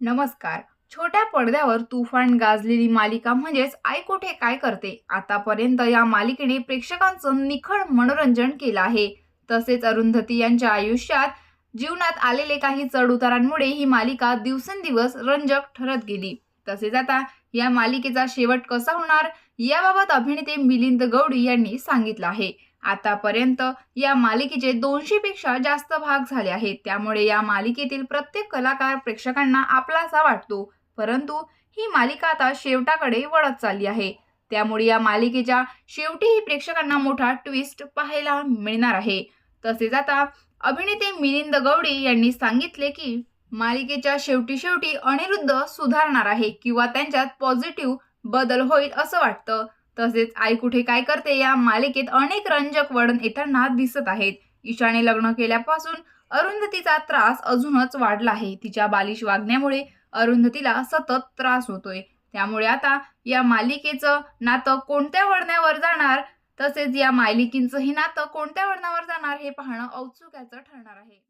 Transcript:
नमस्कार. छोट्या पडद्यावर तुफान गाजलेली मालिका म्हणजेच आई कुठे काय करते? आतापर्यंत या मालिकेने प्रेक्षकांचं निखळ मनोरंजन केलं आहे. तसेच अरुंधती यांच्या आयुष्यात जीवनात आलेले काही चढउतारांमुळे ही मालिका दिवसेंदिवस रंजक ठरत गेली. तसेच आता या मालिकेचा शेवट कसा होणार याबाबत अभिनेते मिलिंद गौडी यांनी सांगितलं आहे. आतापर्यंत या मालिकेचे दोनशे पेक्षा जास्त भाग झाले आहेत. त्यामुळे या मालिकेतील प्रत्येक कलाकार प्रेक्षकांना आपलासा वाटतो. परंतु ही मालिका आता शेवटाकडे वळत चालली आहे. त्यामुळे या मालिकेच्या शेवटीही प्रेक्षकांना मोठा ट्विस्ट पाहायला मिळणार आहे. तसेच आता अभिनेते मिलिंद गौडी यांनी सांगितले की मालिकेच्या शेवटी शेवटी अनिरुद्ध सुधारणार आहे किंवा त्यांच्यात पॉझिटिव्ह बदल होईल असं वाटतं. तसेच आई कुठे काय करते या मालिकेत अनेक रंजक वळण येताना दिसत आहेत. ईशाने लग्न केल्यापासून अरुंधतीचा त्रास अजूनच वाढला आहे. तिच्या बालिश वागण्यामुळे अरुंधतीला सतत त्रास होतोय. त्यामुळे आता या मालिकेचं नातं कोणत्या वळणावर जाणार? तसेच या मालिकींचंही नातं कोणत्या वळणावर जाणार हे पाहणं औत्सुक्याचं ठरणार आहे.